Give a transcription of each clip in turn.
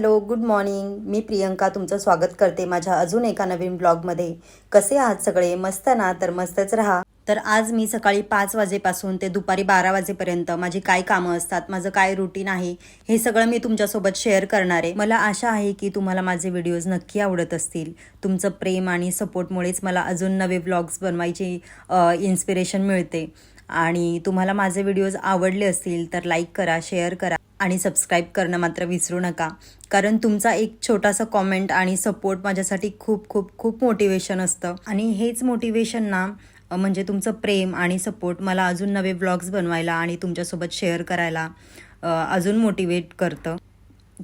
Hello good morning. मी प्रियंका तुमचं स्वागत करते माझ्या अजून एका नवीन ब्लॉगमध्ये. कसे आहात सगळे? मस्त ना? तर मस्तच राहा. तर आज मी सकाळी पाच वाजेपासून ते दुपारी बारा वाजेपर्यंत माझी काय कामं असतात माझं काय रुटीन आहे हे सगळं मी तुमच्यासोबत शेअर करणार आहे. मला आशा आहे की तुम्हाला माझे व्हिडिओज नक्की आवडत असतील. तुमचं प्रेम आणि सपोर्टमुळेच मला अजून नवे ब्लॉग्स बनवायची इन्स्पिरेशन मिळते. आणि तुम्हाला माझे व्हिडिओज आवडले असतील तर लाईक करा शेअर करा. आणि सबस्क्राईब करणं मात्र विसरू नका. कारण तुमचा एक छोटासा कॉमेंट आणि सपोर्ट माझ्यासाठी खूप खूप खूप मोटिवेशन असतं. आणि हेच मोटिवेशन ना म्हणजे तुमचं प्रेम आणि सपोर्ट मला अजून नवे ब्लॉग्स बनवायला आणि तुमच्यासोबत शेअर करायला अजून मोटिवेट करतं.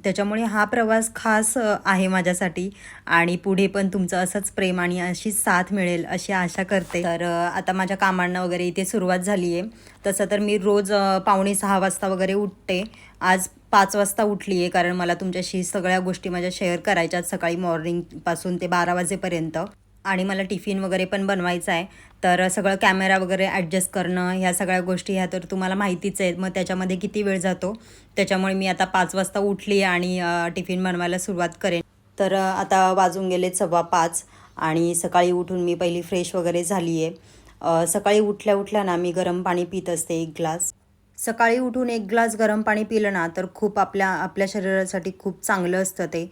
त्याच्यामुळे हा प्रवास खास आहे माझ्यासाठी. आणि पुढे पण तुमचं असंच प्रेम आणि अशी साथ मिळेल अशी आशा करते. तर आता माझ्या कामांना वगैरे इथे सुरुवात झाली आहे तसं तर मी रोज पावणे सहा वाजता वगैरे उठते. आज पाच वाजता उठली आहे कारण मला तुमच्याशी सगळ्या गोष्टी माझ्या शेअर करायच्या सकाळी मॉर्निंगपासून ते बारा वाजेपर्यंत. आणि मला टिफिन वगैरे पण बनवायचं आहे तर सगळं कॅमेरा वगैरे ॲडजस्ट करणं ह्या सगळ्या गोष्टी ह्या तर तुम्हाला माहितीच आहेत. मग त्याच्यामध्ये किती वेळ जातो? त्याच्यामुळे मी आता पाच वाजता उठली आणि टिफिन बनवायला सुरुवात करेन. तर आता वाजून गेले सव्वा पाच आणि सकाळी उठून मी पहिली फ्रेश वगैरे झाली आहे सकाळी उठल्या उठल्या ना मी गरम पाणी पित असते एक ग्लास. सकाळी उठून एक ग्लास गरम पाणी पिलं ना तर खूप आपल्या आपल्या शरीरासाठी खूप चांगलं असतं ते.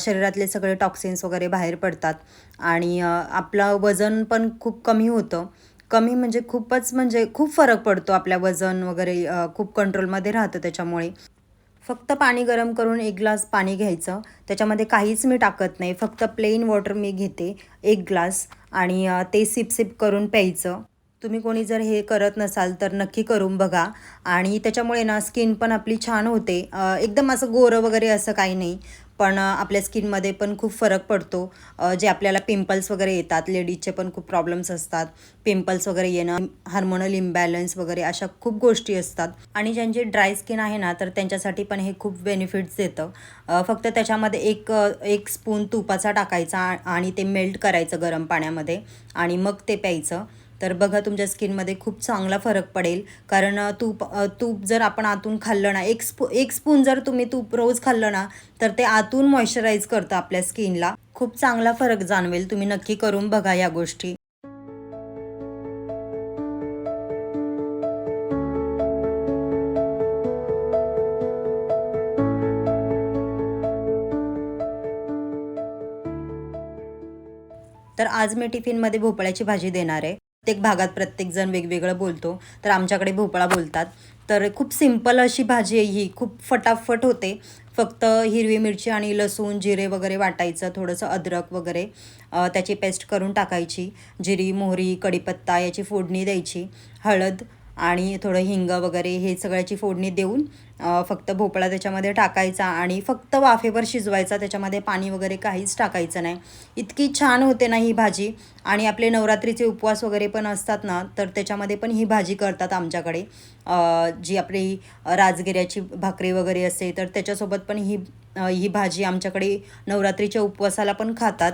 शरीरातले सगळे टॉक्सिन्स वगैरे बाहेर पडतात. आणि आपलं वजन पण खूप कमी होतं. कमी म्हणजे खूपच म्हणजे खूप फरक पडतो आपल्या वजन वगैरे खूप कंट्रोलमध्ये राहतं त्याच्यामुळे. फक्त पाणी गरम करून एक ग्लास पाणी घ्यायचं. त्याच्यामध्ये काहीच मी टाकत नाही. फक्त प्लेन वॉटर मी घेते एक ग्लास. आणि ते सिप सिप करून प्यायचं. तुम्ही कोणी जर हे करत नसाल तर नक्की करून बघा. आणि त्याच्यामुळे ना स्किन पण आपली छान होते. एकदम असं गोरं वगैरे असं काही नाही. पण आपल्या स्किनमध्ये पण खूप फरक पडतो. जे आपल्याला पिंपल्स वगैरे येतात लेडीजचे पण खूप प्रॉब्लेम्स असतात. पिंपल्स वगैरे येणं हार्मोनल इम्बॅलन्स वगैरे अशा खूप गोष्टी असतात. आणि ज्यांची ड्राय स्किन आहे ना तर त्यांच्यासाठी पण हे खूप बेनिफिट्स देतं. फक्त त्याच्यामध्ये एक एक स्पून तुपाचा टाकायचा आणि ते मेल्ट करायचं गरम पाण्यामध्ये आणि मग ते प्यायचं. तर बघा तुमच्या स्किनमध्ये खूप चांगला फरक पडेल. कारण तूप तूप जर आपण आतून खाल्लं ना एक स्पू एक स्पून जर तुम्ही तूप रोज खाल्लं ना तर ते आतून मॉइश्चराईज करतं आपल्या स्किनला. खूप चांगला फरक जाणवेल. तुम्ही नक्की करून बघा या गोष्टी. तर आज मी टिफिनमध्ये भोपळ्याची भाजी देणार आहे. प्रत्येक भागात प्रत्येकजण वेगवेगळं बोलतो. तर आमच्याकडे भोपळा बोलतात. तर खूप सिंपल अशी भाजी आहे ही. खूप फटाफट होते. फक्त हिरवी मिरची आणि लसूण जिरे वगैरे वाटायचं. थोडंसं अद्रक वगैरे त्याची पेस्ट करून टाकायची. जिरी मोहरी कढीपत्ता याची फोडणी द्यायची. हळद आणि थोडं हिंग वगैरे हे सगळ्याची फोडणी देऊन फक्त भोपळा त्याच्यामध्ये टाकायचा आणि फक्त वाफेवर शिजवायचा त्याच्यामध्ये पाणी वगैरे काहीच टाकायचं नाही. इतकी छान होते ना ही भाजी. आणि आपले नवरात्रीचे उपवास वगैरे पण असतात ना तर त्याच्यामध्ये पण ही भाजी करतात आमच्याकडे. जी आपली राजगिऱ्याची भाकरी वगैरे असते तर त्याच्यासोबत पण ही ही भाजी आमच्याकडे नवरात्रीच्या उपवासाला पण खातात.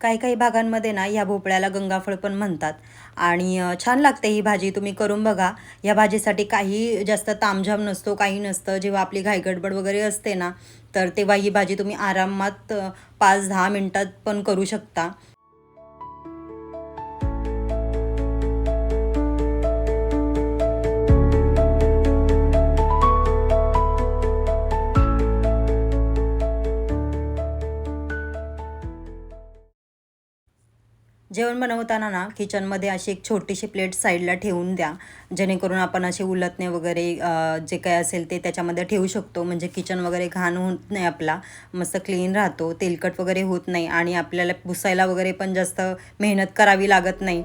काही काही भागांमध्ये ना या भोपळ्याला गंगाफळ पण म्हणतात. आणि छान लागते ही भाजी तुम्ही करून बघा. या भाजीसाठी काही जास्त तामझाम नसतो काही नसतं. जेव्हा आपली घाईगडबड वगैरे असते ना तर तेव्हा ही भाजी तुम्ही आरामात पाच दहा मिनटात पण करू शकता. जेवण बनवताना ना किचनमध्ये अशी एक छोटीशी प्लेट साईडला ठेवून द्या. जेणेकरून आपण असे उलटणे वगैरे जे काय असेल ते त्याच्यामध्ये ठेवू शकतो. म्हणजे किचन वगैरे घाण होत नाही आपला. मस्त क्लीन राहतो. तेलकट वगैरे होत नाही. आणि आपल्याला पुसायला वगैरे पण जास्त मेहनत करावी लागत नाही.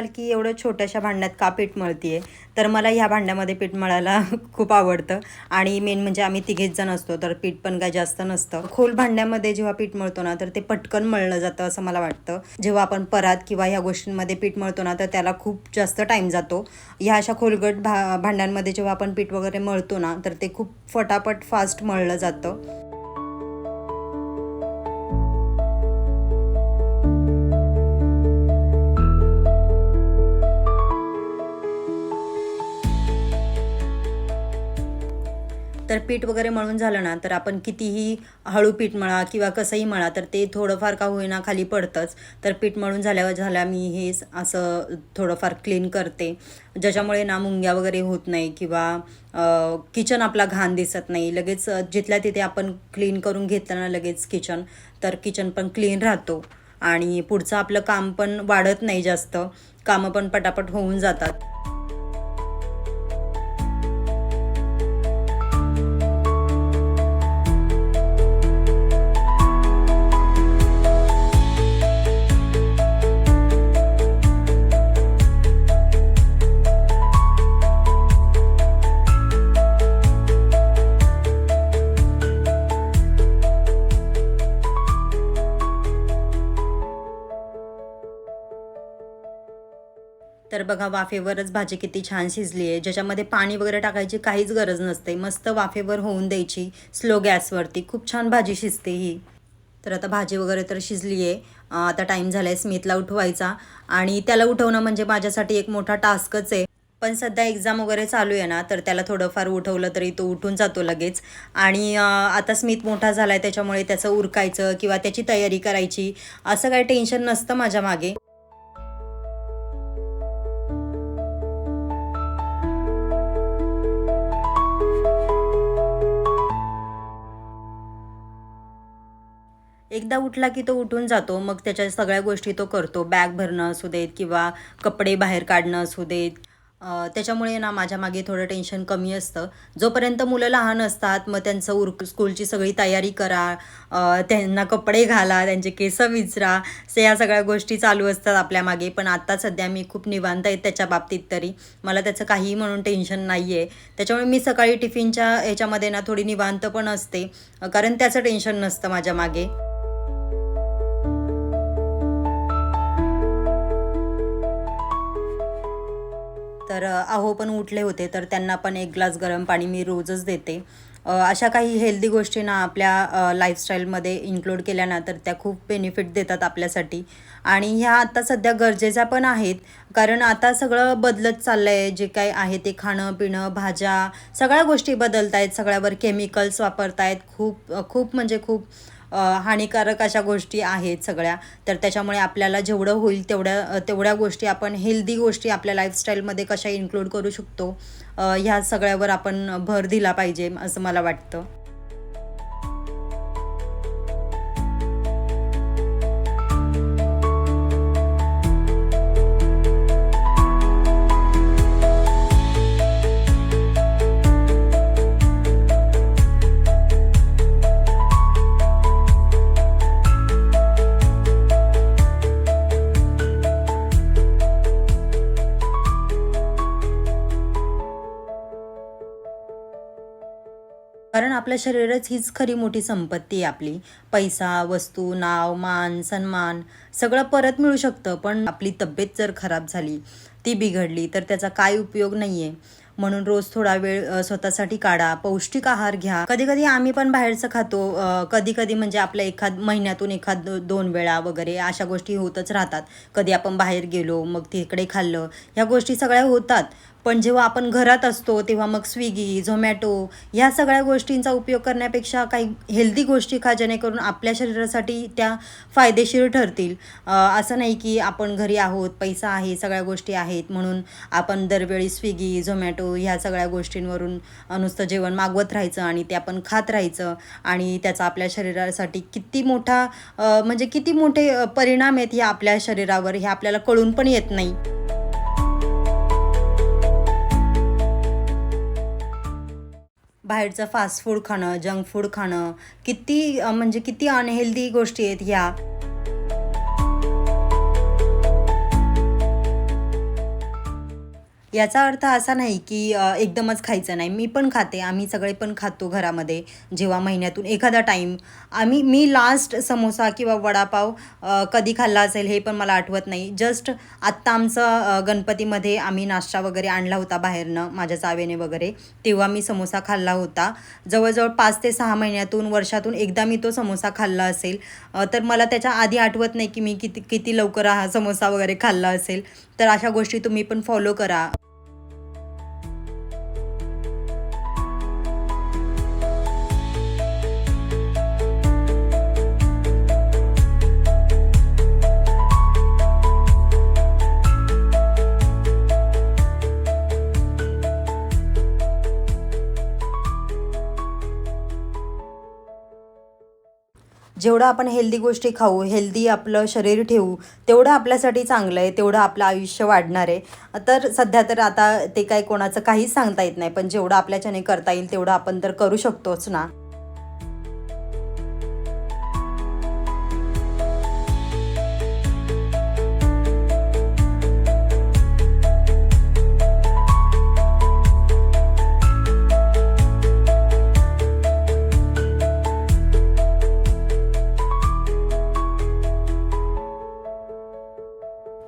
म्हणाल की एवढं छोट्याशा भांड्यात का पीठ मळतीये? तर मला ह्या भांड्यामध्ये पीठ मळायला खूप आवडतं. आणि मेन म्हणजे आम्ही तिघेच जण असतो तर पीठ पण काय जास्त नसतं. खोल भांड्यामध्ये जेव्हा पीठ मळतो ना तर ते पटकन मळलं जातं असं मला वाटतं. जेव्हा आपण परात किंवा ह्या गोष्टींमध्ये पीठ मळतो ना तर त्याला खूप जास्त टाईम जातो. ह्या अशा खोलगट भा भांड्यांमध्ये जेव्हा आपण पीठ वगैरे मळतो ना तर ते खूप फटाफट फास्ट मळलं जातं. तर पीठ वगैरे मळून झालं ना तर आपण कितीही हळू पीठ मळा किंवा कसंही मळा तर ते थोडंफार का होईना खाली पडतंच. तर पीठ मळून झाल्यावर झाल्या मी हे असं थोडंफार क्लीन करते. ज्याच्यामुळे ना मुंग्या वगैरे होत नाही किंवा किचन आपला घाण दिसत नाही. लगेच जिथल्या तिथे आपण क्लीन करून घेतलं ना लगेच किचन तर किचन पण क्लीन राहतो. आणि पुढचं आपलं काम पण वाढत नाही जास्त. कामं पण पटापट होऊन जातात. तर बघा वाफेवरच भाजी किती छान शिजली आहे. ज्याच्यामध्ये पाणी वगैरे टाकायची काहीच गरज नसते. मस्त वाफेवर होऊन द्यायची स्लो गॅसवरती. खूप छान भाजी शिजते ही. तर आता भाजी वगैरे तर शिजली आहे. आता टाईम झाला आहे स्मितला उठवायचा. आणि त्याला उठवणं म्हणजे माझ्यासाठी एक मोठा टास्कच आहे. पण सध्या एक्झाम वगैरे चालू आहे ना तर त्याला थोडंफार उठवलं तरी तो उठून जातो लगेच. आणि आता स्मित मोठा झाला आहे त्याच्यामुळे त्याचं उरकायचं किंवा त्याची तयारी करायची असं काही टेन्शन नसतं माझ्या मागे. एकदा उठला की तो उठून जातो मग त्याच्या सगळ्या गोष्टी तो करतो. बॅग भरणं असू देत किंवा कपडे बाहेर काढणं असू देत. त्याच्यामुळे ना माझ्या मागे थोडं टेन्शन कमी असतं. जोपर्यंत मुलं लहान असतात मग त्यांचं उर स्कूलची सगळी तयारी करा. त्यांना कपडे घाला त्यांचे केस विचरा. से या सगळ्या गोष्टी चालू असतात आपल्या मागे. पण आत्ता सध्या मी खूप निवांत आहे त्याच्या बाबतीत तरी. मला त्याचं काहीही म्हणून टेन्शन नाही आहे त्याच्यामुळे मी सकाळी टिफिनच्या ह्याच्यामध्ये ना थोडी निवांत पण असते. कारण त्याचं टेन्शन नसतं माझ्या मागे. तर अहो पण उठले होते तर त्यांना पण एक ग्लास गरम पाणी मी रोजच देते. अशा काही हेल्दी गोष्टी ना आपल्या लाईफस्टाईलमध्ये इन्क्लूड केल्या ना तर त्या खूप बेनिफिट देतात आपल्यासाठी. आणि ह्या आता सध्या गरजेच्या पण आहेत कारण आता सगळं बदलत चाललं आहे जे काही आहे ते खाणं पिणं भाज्या सगळ्या गोष्टी बदलत आहेत सगळ्यावर केमिकल्स वापरत आहेत खूप खूप म्हणजे खूप हानिकारक अशा गोष्टी आहेत सगळ्या. तर त्याच्यामुळे आपल्याला जेवढं होईल तेवढ्या तेवढ्या गोष्टी आपण हेल्दी गोष्टी आपल्या लाईफस्टाईलमध्ये कशा इन्क्लूड करू शकतो ह्या सगळ्यावर आपण भर दिला पाहिजे असं मला वाटतं. आपलं शरीरच हीच खरी मोठी संपत्ती आहे आपली. पैसा वस्तू नाव मान सन्मान सगळं परत मिळू शकतं पण आपली तब्येत जर खराब झाली ती बिघडली तर त्याचा काय उपयोग नाही आहे म्हणून रोज थोडा वेळ स्वतःसाठी काढा पौष्टिक आहार घ्या. कधी कधी आम्ही पण बाहेरचं खातो कधी कधी म्हणजे आपल्या एखाद महिन्यातून एखाद दोन वेळा वगैरे अशा गोष्टी होतच राहतात. कधी आपण बाहेर गेलो मग तिकडे खाल्लं ह्या गोष्टी सगळ्या होतात. पण जेव्हा आपण घरात असतो तेव्हा मग स्विगी झोमॅटो ह्या सगळ्या गोष्टींचा उपयोग करण्यापेक्षा काही हेल्दी गोष्टी खा जेणेकरून आपल्या शरीरासाठी त्या फायदेशीर ठरतील. असं नाही की आपण घरी आहोत पैसा आहे सगळ्या गोष्टी आहेत म्हणून आपण दरवेळी स्विगी झोमॅटो ह्या सगळ्या गोष्टींवरून नुसतं जेवण मागवत राहायचं आणि ते आपण खात राहायचं आणि त्याचा आपल्या शरीरासाठी किती मोठा म्हणजे किती मोठे परिणाम आहेत हे आपल्या शरीरावर हे आपल्याला कळून पण येत नाही. बाहेरचं फास्ट फूड खाणं जंक फूड खाणं किती म्हणजे किती अनहेल्दी गोष्टी आहेत ह्या. याचा अर्थ असा नाही की एकदमच खायचं नाही. मी पण खाते आम्ही सगळे पण खातो घरामध्ये. जेव्हा महिन्यातून एखादा टाईम आम्ही मी लास्ट समोसा किंवा वडापाव कधी खाल्ला असेल हे पण मला आठवत नाही. जस्ट आत्ता आमचं गणपतीमध्ये आम्ही नाश्ता वगैरे आणला होता बाहेरनं माझ्या चावेने वगैरे. तेव्हा मी समोसा खाल्ला होता. जवळजवळ पाच ते सहा महिन्यातून वर्षातून एकदा मी तो समोसा खाल्ला असेल. तर मला त्याच्या आधी आठवत नाही की मी किती किती लवकर हा समोसा वगैरे खाल्ला असेल. तर अशा गोष्टी तुम्ही पण फॉलो करा. जेवढं आपण हेल्दी गोष्टी खाऊ हेल्दी आपलं शरीर ठेवू तेवढं आपल्यासाठी चांगलं आहे तेवढं आपलं आयुष्य वाढणार आहे. तर सध्या तर आता ते काय कोणाचं काहीच सांगता येत नाही पण जेवढं आपल्याच्याने करता येईल तेवढं आपण तर करू शकतोच ना.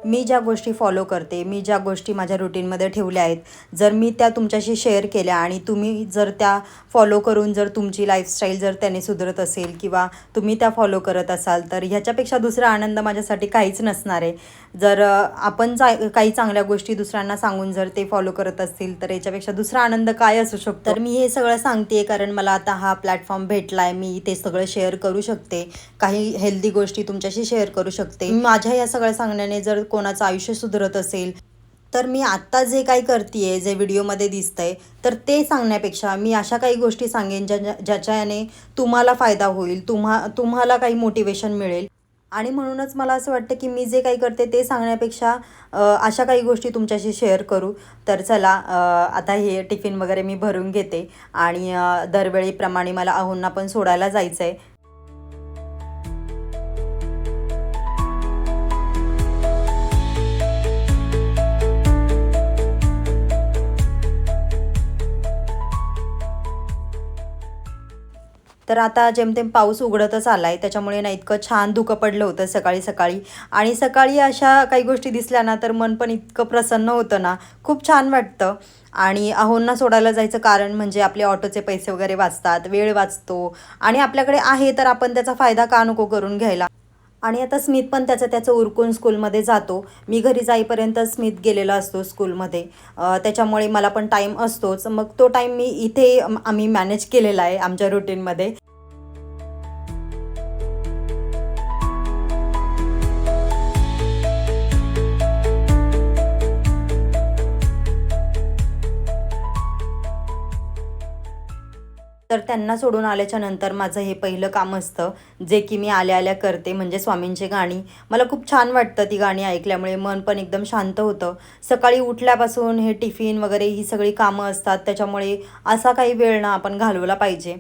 मी ज्या गोष्टी फॉलो करते मी ज्या गोष्टी माझ्या रुटीनमध्ये ठेवल्या आहेत जर मी त्या तुमच्याशी शेअर केल्या आणि तुम्ही जर त्या फॉलो करून जर तुमची लाईफस्टाईल जर त्याने सुधारत असेल किंवा तुम्ही त्या फॉलो करत असाल तर ह्याच्यापेक्षा दुसरा आनंद माझ्यासाठी काहीच नसणार आहे. जर आपण चा काही चांगल्या गोष्टी दुसऱ्यांना सांगून जर ते फॉलो करत असतील तर याच्यापेक्षा दुसरा आनंद काय असू शकतो? तर मी हे सगळं सांगते कारण मला आता हा प्लॅटफॉर्म भेटला आहे मी ते सगळं शेअर करू शकते. काही हेल्दी गोष्टी तुमच्याशी शेअर करू शकते. माझ्या या सगळ्या सांगण्याने जर कोणाचं आयुष्य सुधारत असेल. तर मी आत्ता जे काही करते जे व्हिडिओमध्ये दिसतंय तर ते सांगण्यापेक्षा मी अशा काही गोष्टी सांगेन ज्या ज्याच्याने तुम्हाला फायदा होईल तुम्हा तुम्हाला काही मोटिवेशन मिळेल. आणि म्हणूनच मला असं वाटतं की मी जे काही करते ते सांगण्यापेक्षा अशा काही गोष्टी तुमच्याशी शेअर करू. तर चला आता हे टिफिन वगैरे मी भरून घेते. आणि दरवेळीप्रमाणे मला अहोंना पण सोडायला जायचं आहे तर आता जेमतेम पाऊस उघडतच आला आहे त्याच्यामुळे ना इतकं छान धुकं पडलं होतं सकाळी सकाळी. आणि सकाळी अशा काही गोष्टी दिसल्या ना तर मन पण इतकं प्रसन्न होतं ना. खूप छान वाटतं. आणि अहोंना सोडायला जायचं कारण म्हणजे आपले ऑटोचे पैसे वगैरे वाचतात वेळ वाचतो. आणि आपल्याकडे आहे तर आपण त्याचा फायदा का नको करून घ्यायला? आणि आता स्मित पण त्याचं त्याचं उरकून स्कूलमध्ये जातो. मी घरी जाईपर्यंत स्मित गेलेला असतो स्कूलमध्ये त्याच्यामुळे मला पण टाईम असतोच. मग तो टाईम मी इथे आम्ही मॅनेज केलेला आहे आमच्या रुटीनमध्ये तर त्यांना सोडून आल्याच्यानंतर माझं हे पहिलं काम असतं जे की मी आल्या आल्या करते म्हणजे स्वामींची गाणी. मला खूप छान वाटतं ती गाणी ऐकल्यामुळे मन पण एकदम शांत होतं. सकाळी उठल्यापासून हे टिफिन वगैरे ही सगळी कामं असतात त्याच्यामुळे असा काही वेळ ना आपण घालवला पाहिजे.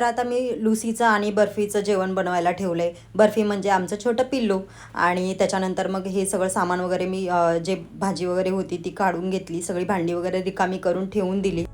तर आता मी लुसीचं आणि बर्फीचं जेवण बनवायला ठेवलं आहे बर्फी म्हणजे आमचं छोटं पिल्लू आणि त्याच्यानंतर मग हे सगळं सामान वगैरे मी जे भाजी वगैरे होती ती काढून घेतली. सगळी भांडी वगैरे रिकामी करून ठेवून दिली.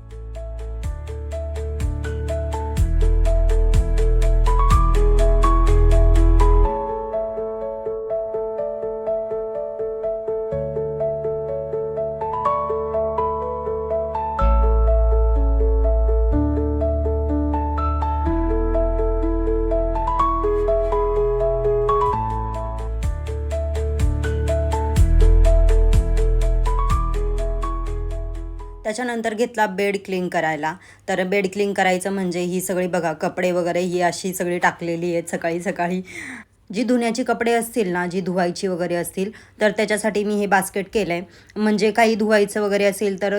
त्याच्यानंतर घेतला बेड क्लीन करायला. तर बेड क्लीन करायचं म्हणजे ही सगळी बघा कपडे वगैरे ही अशी सगळी टाकलेली आहेत सकाळी सकाळी. जी धुण्याची कपडे असतील ना जी धुवायची वगैरे असतील तर त्याच्यासाठी मी हे बास्केट केलं आहे म्हणजे काही धुवायचं वगैरे असेल तर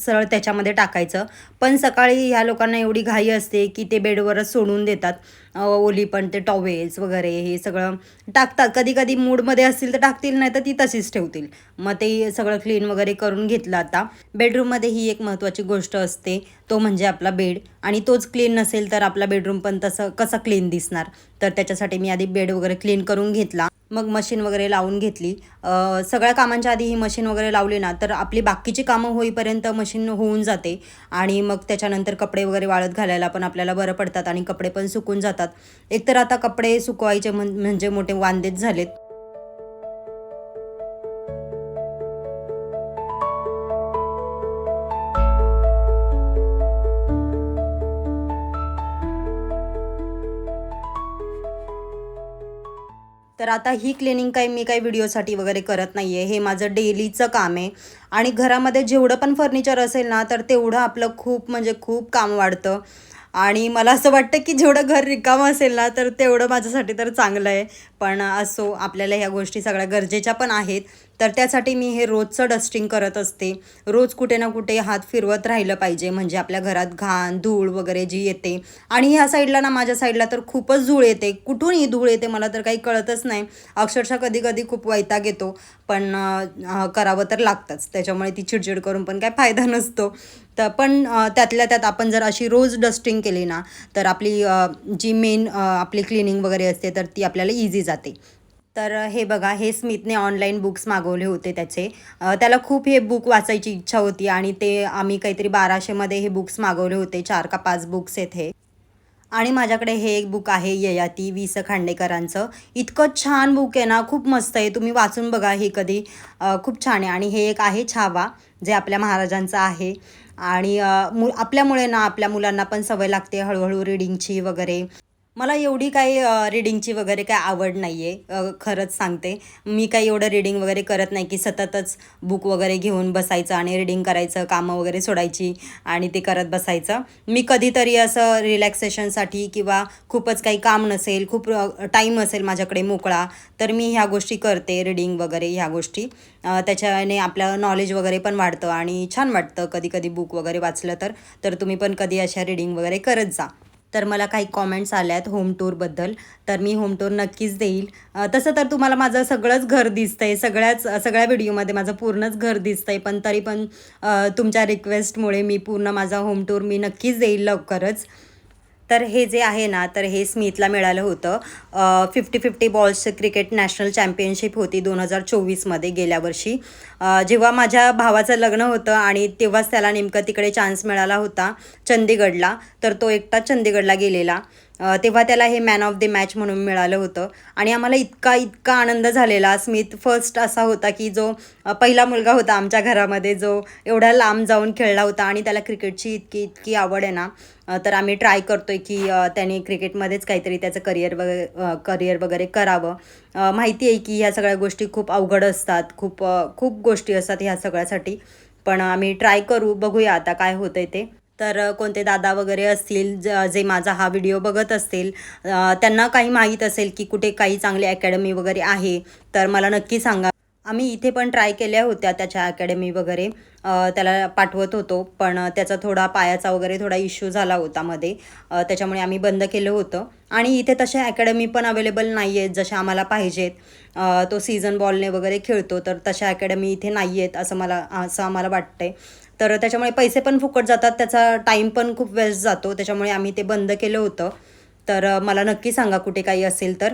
सरळ त्याच्यामध्ये टाकायचं. पण सकाळी ह्या लोकांना एवढी घाई असते की ते बेडवरच सोडून देतात. ओली पण ते टॉवेल्स वगैरे हे सगळं टाकतात. कधी कधी मूडमध्ये असतील तर टाकतील नाही तर ती तशीच ठेवतील. मग ते सगळं क्लीन वगैरे करून घेतलं आता. बेडरूममध्ये ही एक महत्त्वाची गोष्ट असते. तो म्हणजे आपला बेड. आणि तोच क्लीन नसेल तर आपला बेडरूम पण तसं कसं क्लीन दिसणार? तर त्याच्यासाठी मी आधी बेड वगैरे क्लीन करून घेतला. मग मशीन वगैरे लावून घेतली. सगळ्या कामांच्या आधी ही मशीन वगैरे लावली ना तर आपली बाकीची कामं होईपर्यंत मशीन होऊन जाते. आणि मग त्याच्यानंतर कपडे वगैरे वाळत घालायला पण आपल्याला बरं पडतात आणि कपडे पण सुकून जातात. एकतर आता कपडे सुकवायचे म्हणजे मोठे वांदेच झालेत. तर आता ही क्लिनिंग काही मी काही व्हिडिओसाठी वगैरे करत नाही आहे हे माझं डेलीचं काम आहे. आणि घरामध्ये जेवढं पण फर्निचर असेल ना तर तेवढं आपलं खूप म्हणजे खूप काम वाढतं. आणि मला असं वाटतं की जेवढं घर रिकामं असेल ना तर तेवढं माझ्यासाठी तर चांगलं आहे. पण असो आपल्याला ह्या गोष्टी सगळ्या गरजेच्या पण आहेत. तर त्यासाठी मी हे रोजचं डस्टिंग करत असते. रोज कुठे ना कुठे हात फिरवत राहिलं पाहिजे. म्हणजे आपल्या घरात घाण धूळ वगैरे जी येते. आणि ह्या साईडला ना माझ्या साईडला तर खूपच धूळ येते. कुठून ही धूळ येते मला तर काही कळतच नाही. अक्षरशः कधी कधी खूप वैताग येतो. पण करावं तर लागतंच. त्याच्यामुळे ती चिडचिड करून पण काय फायदा नसतो. तर पण त्यातल्या त्यात आपण जर अशी रोज डस्टिंग केली ना तर आपली जी मेन आपली क्लिनिंग वगैरे असते तर ती आपल्याला इझी जाते. तर हे बघा हे स्मिथने ऑनलाईन बुक्स मागवले होते त्याचे. त्याला खूप हे बुक वाचायची इच्छा होती आणि ते आम्ही काहीतरी बाराशेमध्ये हे बुक्स मागवले होते. चार का पाच बुक्स आहेत हे. आणि माझ्याकडे हे एक बुक आहे ययाती वि स खांडेकरांचं. इतकं छान बुक आहे ना खूप मस्त आहे. तुम्ही वाचून बघा हे कधी. खूप छान आहे. आणि हे एक आहे छावा जे आपल्या महाराजांचं आहे. आणि मु आपल्यामुळे ना आपल्या मुलांना पण सवय लागते हळूहळू रिडिंगची वगैरे. मला एवढी काही रीडिंगची वगैरे काय आवड नाही आहे खरंच सांगते. मी काही एवढं रीडिंग वगैरे करत नाही की सततच बुक वगैरे घेऊन बसायचं आणि रीडिंग करायचं कामं वगैरे सोडायची आणि ते करत बसायचं. मी कधीतरी असं रिलॅक्सेशनसाठी किंवा खूपच काही काम नसेल खूप टाईम असेल माझ्याकडे मोकळा तर मी ह्या गोष्टी करते रीडिंग वगैरे ह्या गोष्टी. त्याच्याने आपलं नॉलेज वगैरे पण वाढतं आणि छान वाटतं कधी कधी बुक वगैरे वाचलं तर. तर तुम्ही पण कधी अशा रीडिंग वगैरे करत जा. तर मला काही कॉमेंट्स आल्या आहेत होम टूरबद्दल तर मी होम टूर नक्कीच देईल. तसं तर तुम्हाला माझं सगळंच घर दिसतं आहे सगळ्याच सगळ्या व्हिडिओमध्ये माझं पूर्णच घर दिसतंय. पण तरी पण तुमच्या रिक्वेस्टमुळे मी पूर्ण माझा होम टूर मी नक्कीच देईल लवकरच. तर हे जे आहे ना तर हे स्मिथला मिळालं होतं. फिफ्टी फिफ्टी बॉल्सचं क्रिकेट नॅशनल चॅम्पियनशिप होती दोन हजार चोवीसमध्ये गेल्या वर्षी. जेव्हा माझ्या भावाचं लग्न होतं आणि तेव्हाच त्याला नेमकं तिकडे चान्स मिळाला होता चंदीगडला तर तो एकटा चंदीगडला गेलेला. तेव्हा त्याला हे मॅन ऑफ द मॅच म्हणून मिळालं होतं. आणि आम्हाला इतका इतका आनंद झालेला. स्मिथ फर्स्ट असा होता की जो पहिला मुलगा होता आमच्या घरामध्ये जो एवढा लांब जाऊन खेळला होता आणि त्याला क्रिकेटची इतकी इतकी आवड आहे ना तर आम्ही ट्राय करतोय की त्याने क्रिकेटमध्येच काहीतरी त्याचं करिअर वगैरे करिअर वगैरे करावं. माहिती आहे की ह्या सगळ्या गोष्टी खूप अवघड असतात. खूप खूप गोष्टी असतात ह्या सगळ्यासाठी. पण आम्ही ट्राय करू बघूया आता काय होतंय ते. तर कोणते दादा वगैरे असतील ज जे माझा हा व्हिडिओ बघत असतील त्यांना काही माहीत असेल की कुठे काही चांगली अकॅडमी वगैरे आहे तर मला नक्की सांगा. आम्ही इथे पण ट्राय केल्या होत्या त्याच्या अकॅडमी वगैरे. त्याला पाठवत होतो पण त्याचा थोडा पायाचा वगैरे थोडा इश्यू झाला होता मध्ये. त्याच्यामुळे आम्ही बंद केलं होतं. आणि इथे तशा अकॅडमी पण अवेलेबल नाही आहेत जशा आम्हाला पाहिजेत. तो सीझन बॉलने वगैरे खेळतो तर तशा अकॅडमी इथे नाही आहेत असं मला असं आम्हाला वाटतंय. तर त्याच्यामुळे पैसे पण फुकट जातात त्याचा टाईम पण खूप वेस्ट जातो त्याच्यामुळे आम्ही ते बंद केलं होतं. तर मला नक्की सांगा कुठे काही असेल तर.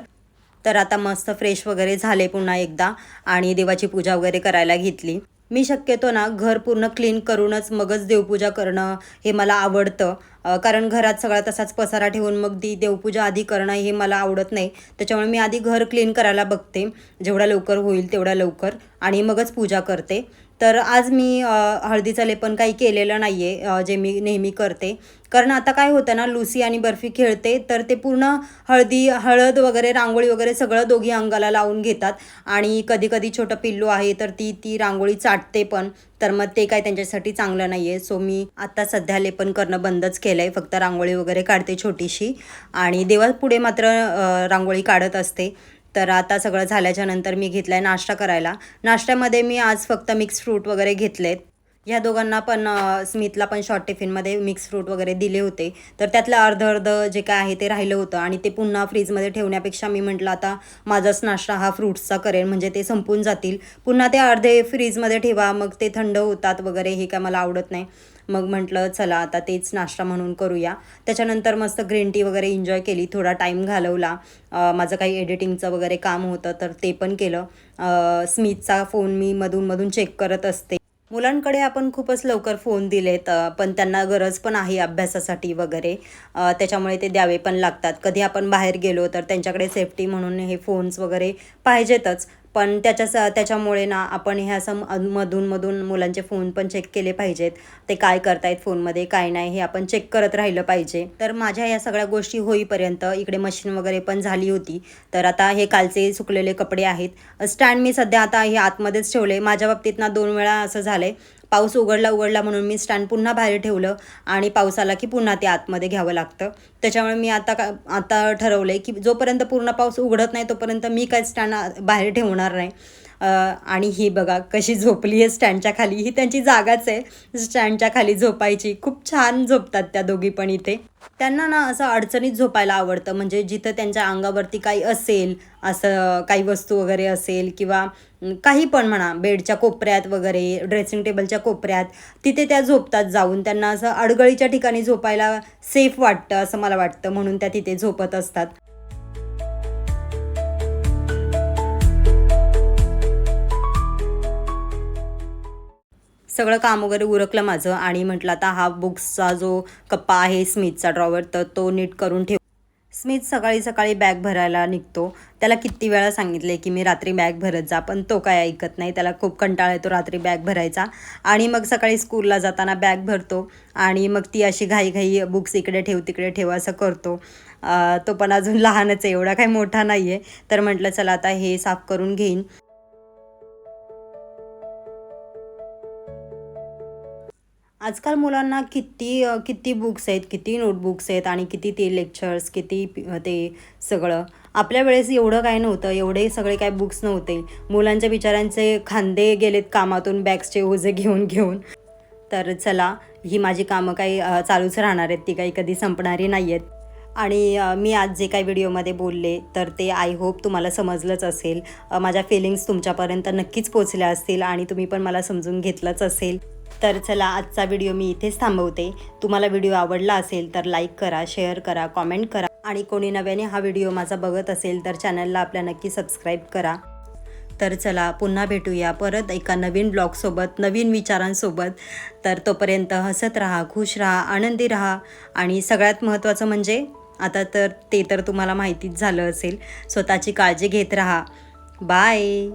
तर आता मस्त फ्रेश वगैरे झाले पुन्हा एकदा आणि देवाची पूजा वगैरे करायला घेतली. मी शक्यतो ना घर पूर्ण क्लीन करूनच मगच देवपूजा करणं हे मला आवडतं. कारण घरात सगळा तसाच पसारा ठेवून मग ती देवपूजा आधी करणं हे मला आवडत नाही. त्याच्यामुळे मी आधी घर क्लीन करायला बघते. जेवढ्या लवकर होईल तेवढ्या लवकर आणि मगच पूजा करते. तर आज मी हळदीचं लेपन काही केलेलं नाही आहे जे मी नेहमी करते. कारण आता काय होतं ना लुसी आणि बर्फी खेळते तर ते पूर्ण हळदी हळद वगैरे रांगोळी वगैरे सगळं दोघी अंगाला लावून घेतात. आणि कधी कधी छोटं पिल्लू आहे तर ती ती रांगोळी चाटते पण तर मग ते काय त्यांच्यासाठी चांगलं नाही आहे सो मी आता सध्या लेपन करणं बंदच केलं आहे फक्त रांगोळी वगैरे काढते छोटीशी. आणि देवापुढे मात्र रांगोळी काढत असते. तर आता सगळं झाल्याच्यानंतर मी घेतलं आहे नाश्ता करायला. नाश्त्यामध्ये मी आज फक्त मिक्स फ्रूट वगैरे घेतलेत. ह्या दोघांना पण स्मितला स्मिथला पण शॉर्ट टिफिनमध्ये मिक्स फ्रूट वगैरे दिले होते. तर त्यातलं अर्ध अर्ध जे काय आहे ते राहिलं होतं आणि ते पुन्हा फ्रीजमध्ये ठेवण्यापेक्षा मी म्हटलं आता माझाच नाश्ता हा फ्रूट्सचा करेन म्हणजे ते संपून जातील. पुन्हा ते अर्धे फ्रीजमध्ये ठेवा मग ते थंड होतात वगैरे हे काय मला आवडत नाही. मग म्हटलं चला आता तेच नाश्ता म्हणून करूया. त्याच्यानंतर मस्त ग्रीन टी वगैरे एन्जॉय केली थोडा टाईम घालवला. माझं काही एडिटिंगचं वगैरे काम होतं तर ते पण केलं. स्मितचा स्मिथचा फोन मी मधून मधून चेक करत असते. मुलांकडे आपण खूपच लवकर फोन दिलेत पण त्यांना गरज पण आहे अभ्यासासाठी वगैरे. त्याच्यामुळे ते द्यावे पण लागतात. कधी आपण बाहेर गेलो तर त्यांच्याकडे सेफ्टी म्हणून हे फोन्स वगैरे पाहिजेतच. पण त्याच्या त्याच्यामुळे ना आपण ह्या असं मधून मधून मुलांचे फोन पण चेक केले पाहिजेत. ते काय करतायत फोनमध्ये काय नाही हे आपण चेक करत राहिलं पाहिजे. तर माझ्या या सगळ्या गोष्टी होईपर्यंत इकडे मशीन वगैरे पण झाली होती. तर आता हे कालचे सुकलेले कपडे आहेत. स्टँड मी सध्या आता हे आतमध्येच ठेवले. माझ्या बाबतीत ना दोन वेळा असं झालं आहे पाऊस उघडला उघडला म्हणून मी स्टँड पुन्हा बाहेर ठेवलं आणि पाऊस आला की पुन्हा ते आतमध्ये घ्यावं लागतं. त्याच्यामुळे मी आता का आता ठरवलं आहे की जोपर्यंत पूर्ण पाऊस उघडत नाही तोपर्यंत मी काय स्टँड बाहेर ठेवणार नाही. आणि ही बघा कशी झोपली आहे स्टँडच्या खाली. ही त्यांची जागाच आहे. स्टँडच्या खाली झोपायची. खूप छान झोपतात त्या दोघी पण इथे. त्यांना ना असं अडचणीत झोपायला आवडतं. म्हणजे जिथं त्यांच्या अंगावरती काही असेल असं काही वस्तू वगैरे असेल किंवा काही पण म्हणा बेडच्या कोपऱ्यात वगैरे ड्रेसिंग टेबलच्या कोपऱ्यात तिथे त्या झोपतात जाऊन. त्यांना असं अडगळीच्या ठिकाणी झोपायला सेफ वाटतं असं मला वाटतं. म्हणून त्या तिथे झोपत असतात. सगळं काम वगैरे उरकलं माझं आणि म्हटलं आता हा बुक्सचा जो कप्पा आहे स्मिथचा ड्रॉवर तर तो नीट करून ठेव. स्मिथ सकाळी सकाळी बॅग भरायला निघतो. त्याला किती वेळा सांगितले की मी रात्री बॅग भरत जा पण तो काय ऐकत नाही. त्याला खूप कंटाळा येतो रात्री बॅग भरायचा. आणि मग सकाळी स्कूलला जाताना बॅग भरतो आणि मग ती अशी घाई बुक्स इकडे ठेव तिकडे ठेव असं करतो. तो पण अजून लहानच आहे एवढा काही मोठा नाही आहे तर म्हटलं चला आता हे साफ करून घेईन. आजकाल मुलांना किती किती बुक्स आहेत किती नोटबुक्स आहेत आणि किती ते लेक्चर्स किती ते सगळं. आपल्या वेळेस एवढं काय नव्हतं एवढे सगळे काय बुक्स नव्हते. मुलांच्या बिचाऱ्यांचे खांदे गेलेत कामातून बॅग्सचे ओझे घेऊन घेऊन. तर चला ही माझी कामं काही चालूच राहणार आहेत ती काही कधी संपणारी नाही आहेत आणि मी आज जे काही व्हिडिओमध्ये बोलले तर ते आय होप तुम्हाला समजलंच असेल. माझ्या फिलिंग्स तुमच्यापर्यंत नक्कीच पोचल्या असतील आणि तुम्ही पण मला समजून घेतलंच असेल. तर चला आजचा व्हिडिओ मी इथेच थांबवते. तुम्हाला व्हिडिओ आवडला असेल तर लाईक करा शेअर करा कॉमेंट करा. आणि कोणी नव्याने हा व्हिडिओ माझा बघत असेल तर चॅनलला आपल्या नक्की सबस्क्राईब करा. तर चला पुन्हा भेटूया परत एका नवीन ब्लॉगसोबत नवीन विचारांसोबत. तर तोपर्यंत हसत राहा खुश राहा आनंदी राहा. आणि सगळ्यात महत्त्वाचं म्हणजे आता तर ते तर तुम्हाला माहितीच झालं असेल. स्वतःची काळजी घेत राहा. बाय!